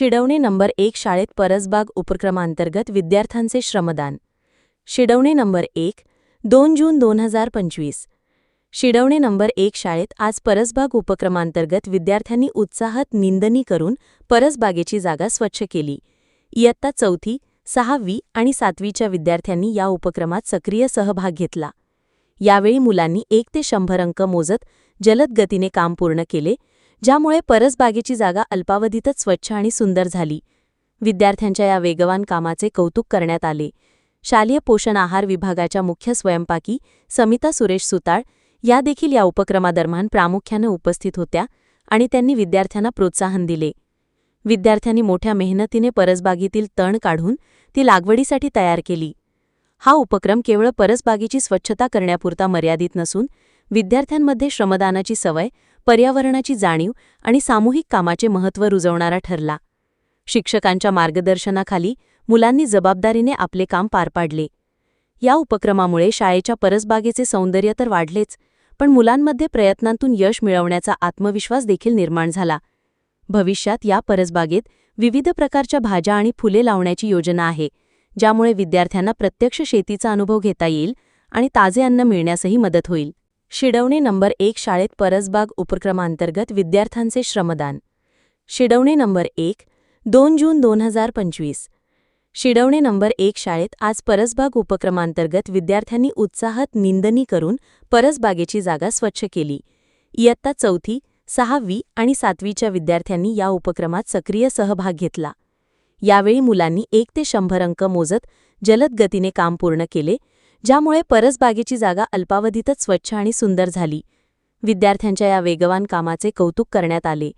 शिडवणे number एक शाळेत परसबाग उपक्रमांतर्गत विद्यार्थ्यांचे श्रमदान. शिडवणे नंबर एक दोन जून दोन हजार पंचवीस. शिडवणे नंबर एक शाळेत आज परसबाग उपक्रमांतर्गत विद्यार्थ्यांनी उत्साहात निंदनी करून परसबागेची जागा स्वच्छ केली. इयत्ता चौथी सहावी आणि सातवीच्या विद्यार्थ्यांनी या उपक्रमात सक्रिय सहभाग घेतला. यावेळी मुलांनी एक ते शंभर अंक मोजत जलद गतीने काम पूर्ण केले ज्यामुळे परसबागेची जागा अल्पावधीतच स्वच्छ आणि सुंदर झाली. विद्यार्थ्यांच्या या वेगवान कामाचे कौतुक करण्यात आले. शालेय पोषण आहार विभागाच्या मुख्य स्वयंपाकी समिता सुरेश सुताळ या देखील या उपक्रमादरम्यान प्रामुख्यानं उपस्थित होत्या आणि त्यांनी विद्यार्थ्यांना प्रोत्साहन दिले. विद्यार्थ्यांनी मोठ्या मेहनतीने परसबागेतील तण काढून ती लागवडीसाठी तयार केली. हा उपक्रम केवळ परसबागेची स्वच्छता करण्यापुरता मर्यादित नसून विद्यार्थ्यांमध्ये श्रमदानाची सवय पर्यावरणाची जाणीव आणि सामूहिक कामाचे महत्त्व रुजवणारा ठरला. शिक्षकांच्या मार्गदर्शनाखाली मुलांनी जबाबदारीने आपले काम पार पाडले. या उपक्रमामुळे शाळेच्या परसबागेचे सौंदर्य तर वाढलेच पण मुलांमध्ये प्रयत्नांतून यश मिळवण्याचा आत्मविश्वास देखील निर्माण झाला. भविष्यात या परसबागेत विविध प्रकारच्या भाज्या आणि फुले लावण्याची योजना आहे ज्यामुळे विद्यार्थ्यांना प्रत्यक्ष शेतीचा अनुभव घेता येईल आणि ताजे अन्न मिळण्यासही मदत होईल. शिडवणे नंबर एक शाळेत परसबाग उपक्रमांतर्गत विद्यार्थ्यांचे श्रमदान. शिडवणे नंबर एक दोन जून दोन हजार पंचवीस. शिडवणे नंबर एक शाळेत आज परसबाग उपक्रमांतर्गत विद्यार्थ्यांनी उत्साहात निंदनी करून परसबागेची जागा स्वच्छ केली. इयत्ता चौथी सहावी आणि सातवीच्या विद्यार्थ्यांनी या उपक्रमात सक्रिय सहभाग घेतला. यावेळी मुलांनी एक ते शंभर अंक मोजत जलद गतीने काम पूर्ण केले ज्यामुळे परसबागेची जागा अल्पावधीतच स्वच्छ आणि सुंदर झाली. विद्यार्थ्यांच्या या वेगवान कामाचे कौतुक करण्यात आले.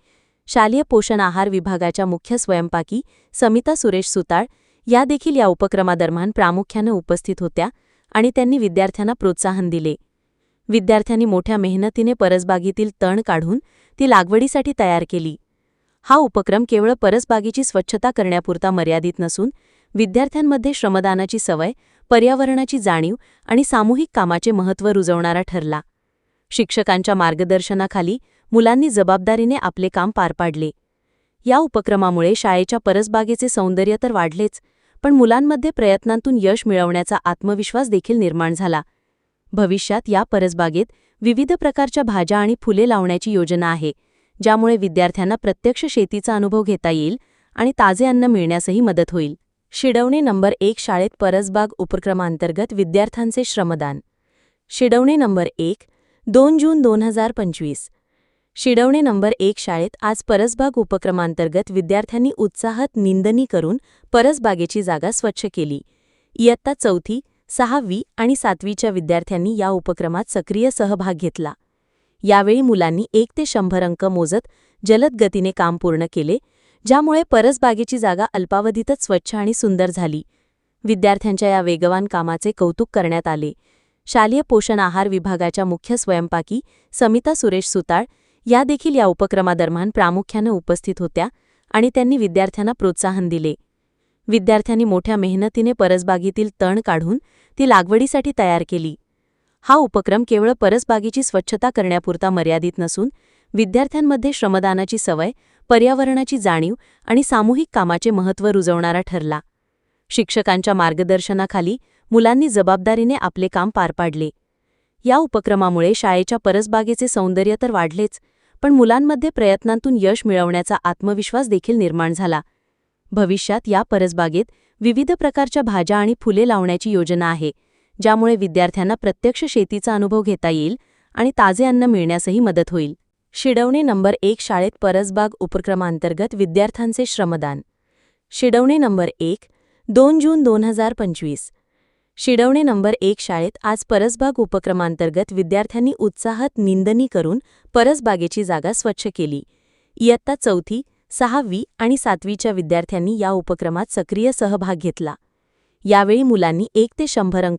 शालेय पोषण आहार विभागाच्या मुख्य स्वयंपाकी समिता सुरेश सुताळ या देखील या उपक्रमादरम्यान प्रामुख्यानं उपस्थित होत्या आणि त्यांनी विद्यार्थ्यांना प्रोत्साहन दिले. विद्यार्थ्यांनी मोठ्या मेहनतीने परसबागेतील तण काढून ती लागवडीसाठी तयार केली. हा उपक्रम केवळ परसबागेची स्वच्छता करण्यापुरता मर्यादित नसून विद्यार्थ्यांमध्ये श्रमदानाची सवय पर्यावरणाची जाणीव आणि सामूहिक कामाचे महत्त्व रुजवणारा ठरला. शिक्षकांच्या मार्गदर्शनाखाली मुलांनी जबाबदारीने आपले काम पार पाडले. या उपक्रमामुळे शाळेच्या परसबागेचे सौंदर्य तर वाढलेच पण मुलांमध्ये प्रयत्नांतून यश मिळवण्याचा आत्मविश्वास देखील निर्माण झाला. भविष्यात या परसबागेत विविध प्रकारच्या भाज्या आणि फुले लावण्याची योजना आहे ज्यामुळे विद्यार्थ्यांना प्रत्यक्ष शेतीचा अनुभव घेता येईल आणि ताजे अन्न मिळण्यासही मदत होईल. शिडवणे नंबर एक शाळेत परसबाग उपक्रमांतर्गत विद्यार्थ्यांचे श्रमदान. शिडवणे नंबर एक दोन जून दोन हजार पंचवीस. शिडवणे नंबर एक शाळेत आज परसबाग उपक्रमांतर्गत विद्यार्थ्यांनी उत्साहात निंदनी करून परसबागेची जागा स्वच्छ केली. इयत्ता चौथी सहावी आणि सातवीच्या विद्यार्थ्यांनी या उपक्रमात सक्रिय सहभाग घेतला. यावेळी मुलांनी एक ते शंभर अंक मोजत जलद गतीने काम पूर्ण केले ज्यामुळे परसबागेची जागा अल्पावधीतच स्वच्छ आणि सुंदर झाली. विद्यार्थ्यांच्या या वेगवान कामाचे कौतुक करण्यात आले. शालेय पोषण आहार विभागाच्या मुख्य स्वयंपाकी समिता सुरेश सुताळ या देखील या उपक्रमादरम्यान प्रामुख्यानं उपस्थित होत्या आणि त्यांनी विद्यार्थ्यांना प्रोत्साहन दिले. विद्यार्थ्यांनी मोठ्या मेहनतीने परसबागेतील तण काढून ती लागवडीसाठी तयार केली. हा उपक्रम केवळ परसबागेची स्वच्छता करण्यापुरता मर्यादित नसून विद्यार्थ्यांमध्ये श्रमदानाची सवय पर्यावरणाची जाणीव आणि सामूहिक कामाचे महत्त्व रुजवणारा ठरला. शिक्षकांच्या मार्गदर्शनाखाली मुलांनी जबाबदारीने आपले काम पार पाडले. या उपक्रमामुळे शाळेच्या परसबागेचे सौंदर्य तर वाढलेच पण मुलांमध्ये प्रयत्नांतून यश मिळवण्याचा आत्मविश्वास देखील निर्माण झाला. भविष्यात या परसबागेत विविध प्रकारच्या भाज्या आणि फुले लावण्याची योजना आहे ज्यामुळे विद्यार्थ्यांना प्रत्यक्ष शेतीचा अनुभव घेता येईल आणि ताजे अन्न मिळण्यासही मदत होईल. शिडवणे नंबर एक शाळेत परसबाग उपक्रमांतर्गत विद्यार्थ्यांचे श्रमदान. शिडवणे नंबर एक दोन जून दोन हजार पंचवीस. शिडवणे नंबर एक शाळेत आज परसबाग उपक्रमांतर्गत विद्यार्थ्यांनी उत्साहात निंदनी करून परसबागेची जागा स्वच्छ केली. इयत्ता चौथी सहावी आणि सातवीच्या विद्यार्थ्यांनी या उपक्रमात सक्रिय सहभाग घेतला. यावेळी मुलांनी एक ते शंभर अंक